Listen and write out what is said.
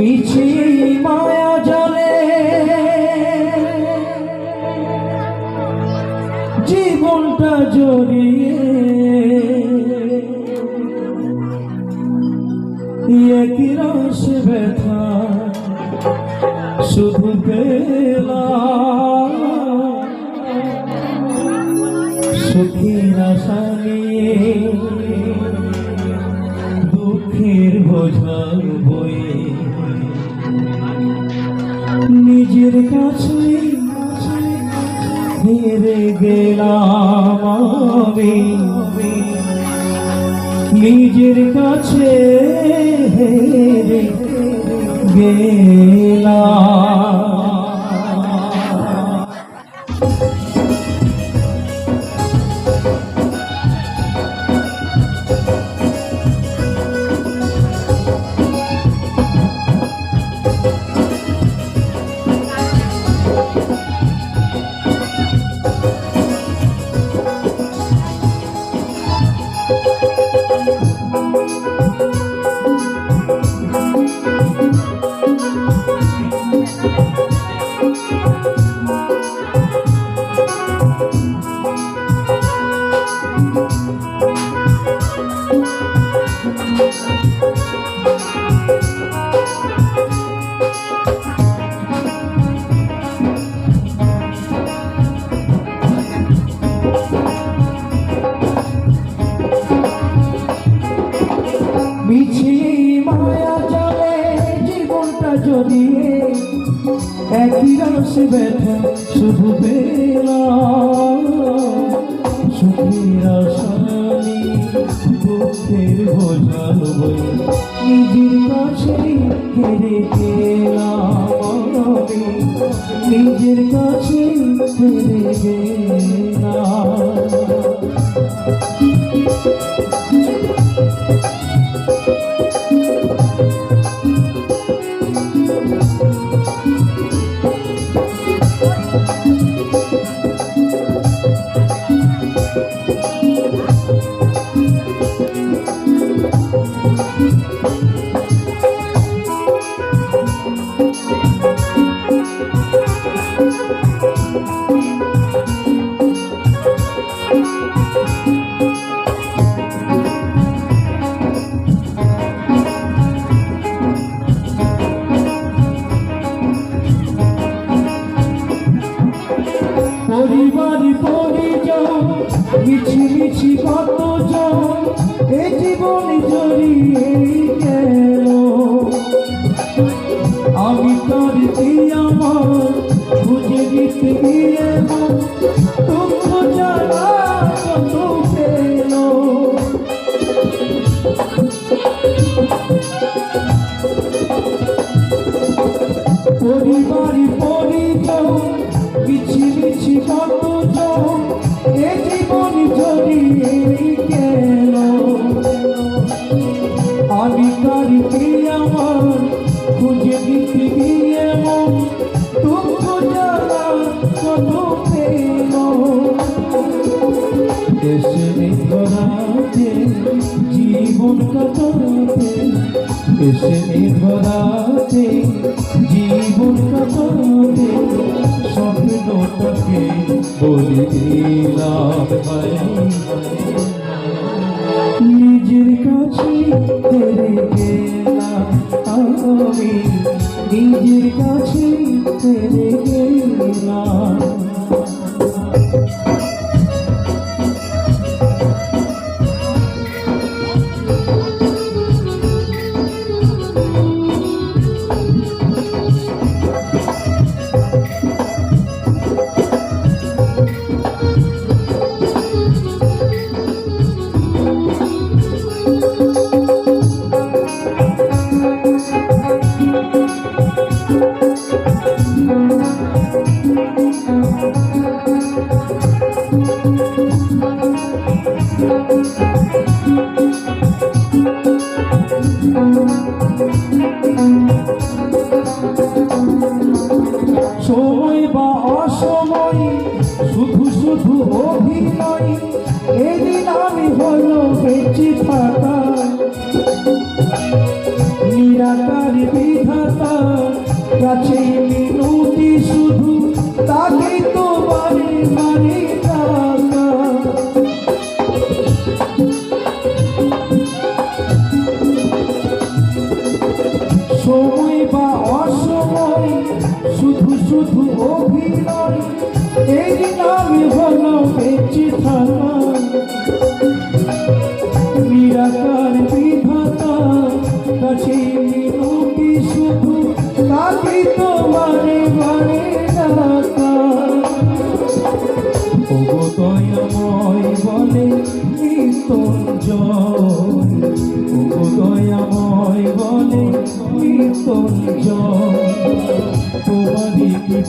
মিছি মায়া জলে। জীবনটা জড়িয়ে। একই রস ব্যথা শুধু পেলাম। সুখের আশা দুঃখের বোঝা বয়ে নিজের কাছে হেরে গেলাম আমি। নিজের কাছে হেরে গেলাম। জীবনটা জড়িয়ে একই রস ব্যথা শুধু বেলা সুখের আসানি দুঃখের বোঝাল বই নিজের কাছে হেরে গেলাম। নিজের কাছে হেরে গেলাম পরিবার পরিজন, মিছি মিছি কত জন এ জীবন জড়িয়ে গেল। আমি তোর আমার খুঁজে দিতে গিয়ে মন জানা কত পেল। পরিবার পরিজন জ্বালা কত পেল দেশে নিজের কাছে সময় বা অসময় শুধু শুধু অভিনয় এদিন আমি হলো বেঁচে থাকা নিরাকার বিধাতা কাছে সময় বা অসময়, শুধু শুধু অভিনয়। এই নামে হলো বেঁচে থাকা। নিরাকার বিধাতা, কাছে মিনতি শুধু তাকে তো মানে